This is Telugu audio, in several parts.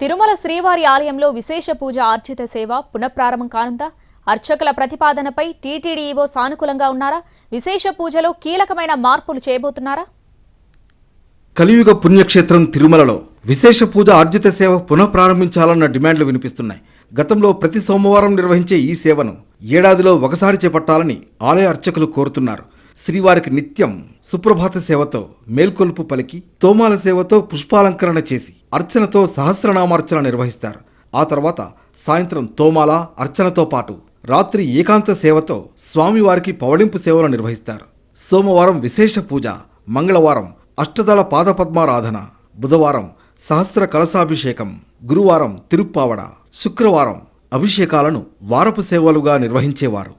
తిరుమల శ్రీవారి ఆలయంలో విశేష పూజ ఆర్జిత సేవ పునఃప్రారంభం కానుందా? అర్చకుల ప్రతిపాదనపై టీటీడీఈఓ సానుకూలంగా ఉన్నారా? విశేష పూజలో కీలకమైన మార్పులు చేయబోతున్నారా? కలియుగ పుణ్యక్షేత్రం తిరుమలలో విశేష పూజ ఆర్జిత సేవ పునః ప్రారంభించాలన్న డిమాండ్లు వినిపిస్తున్నాయి. గతంలో ప్రతి సోమవారం నిర్వహించే ఈ సేవను ఏడాదిలో ఒకసారి చేపట్టాలని ఆలయ అర్చకులు కోరుతున్నారు. శ్రీవారికి నిత్యం సుప్రభాత సేవతో మేల్కొల్పు పలికి తోమాల సేవతో పుష్పాలంకరణ చేసి అర్చనతో సహస్రనామార్చన నిర్వహిస్తారు. ఆ తర్వాత సాయంత్రం తోమాల అర్చనతో పాటు రాత్రి ఏకాంత సేవతో స్వామివారికి పవళింపు సేవలు నిర్వహిస్తారు. సోమవారం విశేష పూజ మంగళవారం అష్టదళ పాదపద్మారాధన బుధవారం సహస్ర కలశాభిషేకం గురువారం తిరుప్పావడ శుక్రవారం అభిషేకాలను వారపు సేవలుగా నిర్వహించేవారు.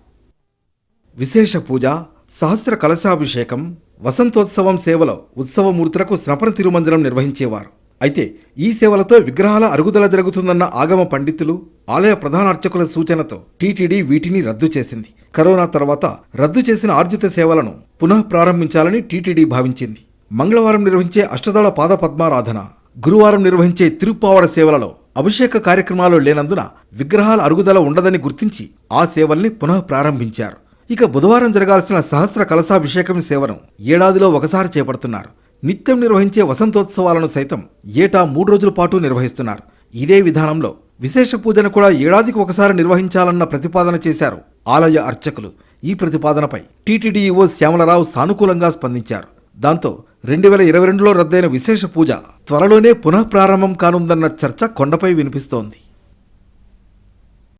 విశేష పూజ సహస్ర కలశాభిషేకం వసంతోత్సవం సేవలో ఉత్సవమూర్తులకు స్నపన తిరుమంజనం నిర్వహించేవారు. అయితే ఈ సేవలతో విగ్రహాల అరుగుదల జరుగుతుందన్న ఆగమ పండితులు ఆలయ ప్రధాన అర్చకుల సూచనతో టీటీడీ వీటిని రద్దు చేసింది. కరోనా తర్వాత రద్దు చేసిన ఆర్జిత సేవలను పునః ప్రారంభించాలని టీటీడీ భావించింది. మంగళవారం నిర్వహించే అష్టదళ పాద పద్మారాధన గురువారం నిర్వహించే తిరుప్పావడ సేవలలో అభిషేక కార్యక్రమాలు లేనందున విగ్రహాల అరుగుదల ఉండదని గుర్తించి ఆ సేవల్ని పునః ప్రారంభించారు. ఇక బుధవారం జరగాల్సిన సహస్ర కలశాభిషేకం సేవను ఏడాదిలో ఒకసారి చేపడుతున్నారు. నిత్యం నిర్వహించే వసంతోత్సవాలను సైతం ఏటా మూడు రోజుల పాటు నిర్వహిస్తున్నారు. ఇదే విధానంలో విశేష పూజను కూడా ఏడాదికి ఒకసారి నిర్వహించాలన్న ప్రతిపాదన చేశారు ఆలయ అర్చకులు. ఈ ప్రతిపాదనపై టీటీడీఈఓ శ్యామలరావు సానుకూలంగా స్పందించారు. దాంతో రెండు వేల ఇరవై రెండులో రద్దయిన విశేష పూజ త్వరలోనే పునఃప్రారంభం కానుందన్న చర్చ కొండపై వినిపిస్తోంది.